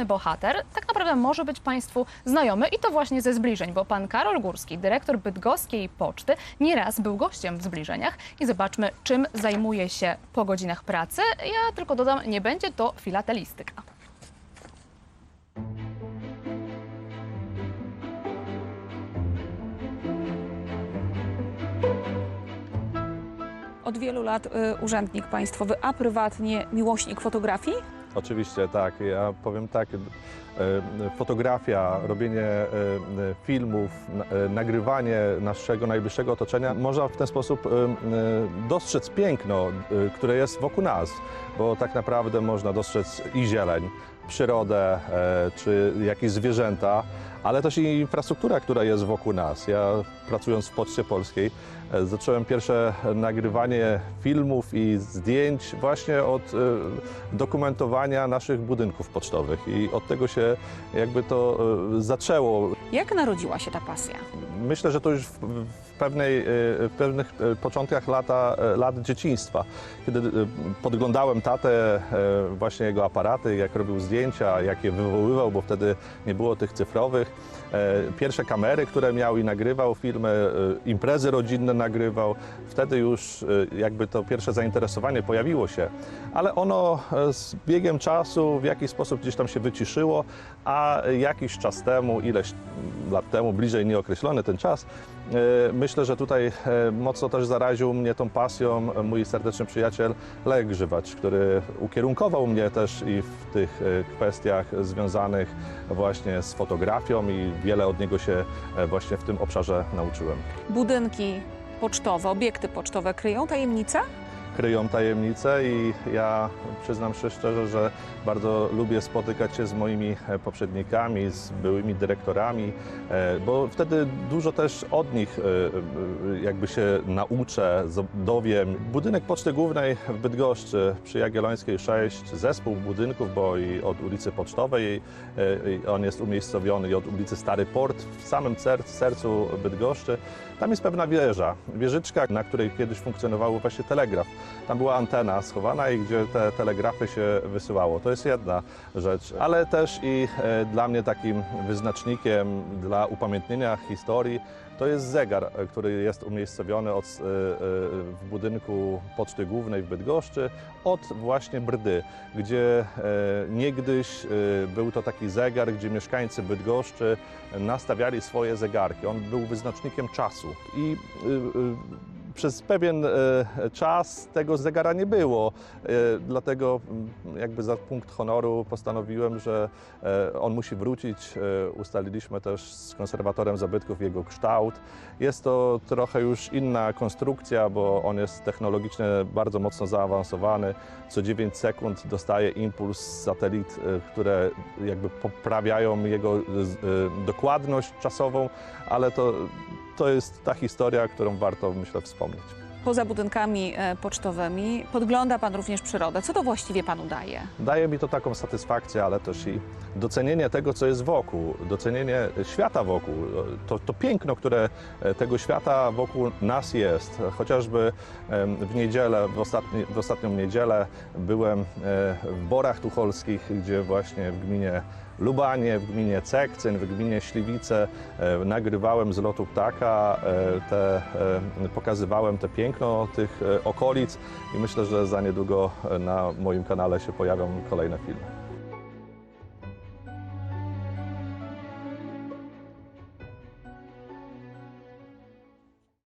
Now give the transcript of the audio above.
następny bohater tak naprawdę może być Państwu znajomy i to właśnie ze zbliżeń, bo pan Karol Górski, dyrektor bydgoskiej poczty, nieraz był gościem w zbliżeniach i zobaczmy, czym zajmuje się po godzinach pracy. Ja tylko dodam, nie będzie to filatelistyka. Od wielu lat y, urzędnik państwowy, a prywatnie miłośnik fotografii? Oczywiście tak. Ja powiem tak, e, fotografia, robienie e, filmów, e, nagrywanie naszego najbliższego otoczenia, można w ten sposób dostrzec piękno, które jest wokół nas, bo tak naprawdę można dostrzec i zieleń, przyrodę, e, czy jakieś zwierzęta, ale też i infrastruktura, która jest wokół nas. Ja pracując w Poczcie Polskiej e, zacząłem pierwsze nagrywanie filmów i zdjęć właśnie od e, dokumentowania naszych budynków pocztowych i od tego się jakby to zaczęło. Jak narodziła się ta pasja? Myślę, że to już w, pewnej, e, w pewnych e, początkach lata, e, lat dzieciństwa, kiedy podglądałem tatę, właśnie jego aparaty, jak robił zdjęcia, jak je wywoływał, bo wtedy nie było tych cyfrowych. Pierwsze kamery, które miał i nagrywał filmy, imprezy rodzinne nagrywał. Wtedy już jakby to pierwsze zainteresowanie pojawiło się, ale ono z biegiem czasu w jakiś sposób gdzieś tam się wyciszyło, a jakiś czas temu, ileś lat temu, bliżej nieokreślony ten czas, e, myślę, że tutaj e, mocno też zaraził mnie tą pasją e, mój serdeczny przyjaciel Lech Grzywacz, który ukierunkował mnie też i w tych kwestiach związanych właśnie z fotografią i wiele od niego się właśnie w tym obszarze nauczyłem. Budynki pocztowe, obiekty pocztowe kryją tajemnice? Kryją tajemnice i ja przyznam się szczerze, że bardzo lubię spotykać się z moimi e, poprzednikami, z byłymi dyrektorami, e, bo wtedy dużo też od nich e, jakby się nauczę, dowiem. Budynek Poczty Głównej w Bydgoszczy przy Jagiellońskiej 6, zespół budynków, bo i od ulicy Pocztowej on jest umiejscowiony i od ulicy Stary Port w samym sercu Bydgoszczy. Tam jest pewna wieża, wieżyczka, na której kiedyś funkcjonował właśnie telegraf. Tam była antena schowana i gdzie te telegrafy się wysyłało. To jest jedna rzecz, ale też i e, dla mnie takim wyznacznikiem dla upamiętnienia historii to jest zegar, e, który jest umiejscowiony od, e, w budynku Poczty Głównej w Bydgoszczy od właśnie Brdy, gdzie niegdyś był to taki zegar, gdzie mieszkańcy Bydgoszczy nastawiali swoje zegarki. On był wyznacznikiem czasu i przez pewien e, czas tego zegara nie było, e, dlatego jakby za punkt honoru postanowiłem, że e, on musi wrócić. Ustaliliśmy też z konserwatorem zabytków jego kształt. Jest to trochę już inna konstrukcja, bo on jest technologicznie bardzo mocno zaawansowany. Co 9 sekund dostaje impuls satelit, które jakby poprawiają jego dokładność czasową, ale to, to jest ta historia, którą warto myślę wspomnieć. Poza budynkami e, pocztowymi podgląda Pan również przyrodę. Co to właściwie Panu daje? Daje mi to taką satysfakcję, ale też i docenienie tego, co jest wokół, docenienie świata wokół, to, to piękno, które e, tego świata wokół nas jest. Chociażby w niedzielę, w, ostatni, w ostatnią niedzielę byłem e, w Borach Tucholskich, gdzie właśnie w gminie Lubanie, w gminie Cekcyn, w gminie Śliwice e, nagrywałem z lotu ptaka, e, te, e, pokazywałem te piękno tych okolic i myślę, że za niedługo na moim kanale się pojawią kolejne filmy.